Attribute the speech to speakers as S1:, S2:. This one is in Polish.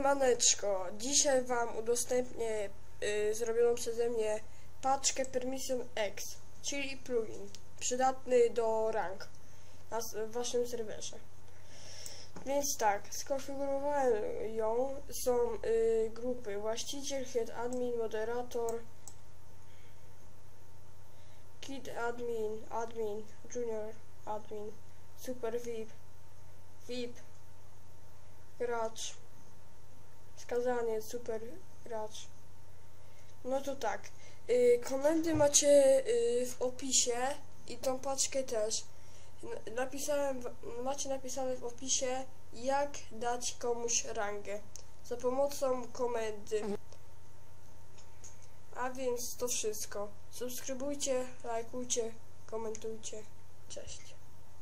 S1: Siemaneczko, dzisiaj Wam udostępnię y, zrobioną przeze mnie paczkę Permission X, czyli plugin przydatny do rank na w Waszym serwerze. Więc tak, skonfigurowałem ją, są y, grupy właściciel, head admin, moderator, kid admin, admin, junior admin, super VIP, VIP, gracz, skazanie, super gracz. No to tak, y, komendy macie y, w opisie i tą paczkę też. Napisałem, macie napisane w opisie, jak dać komuś rangę za pomocą komendy. A więc to wszystko. Subskrybujcie, lajkujcie, komentujcie. Cześć.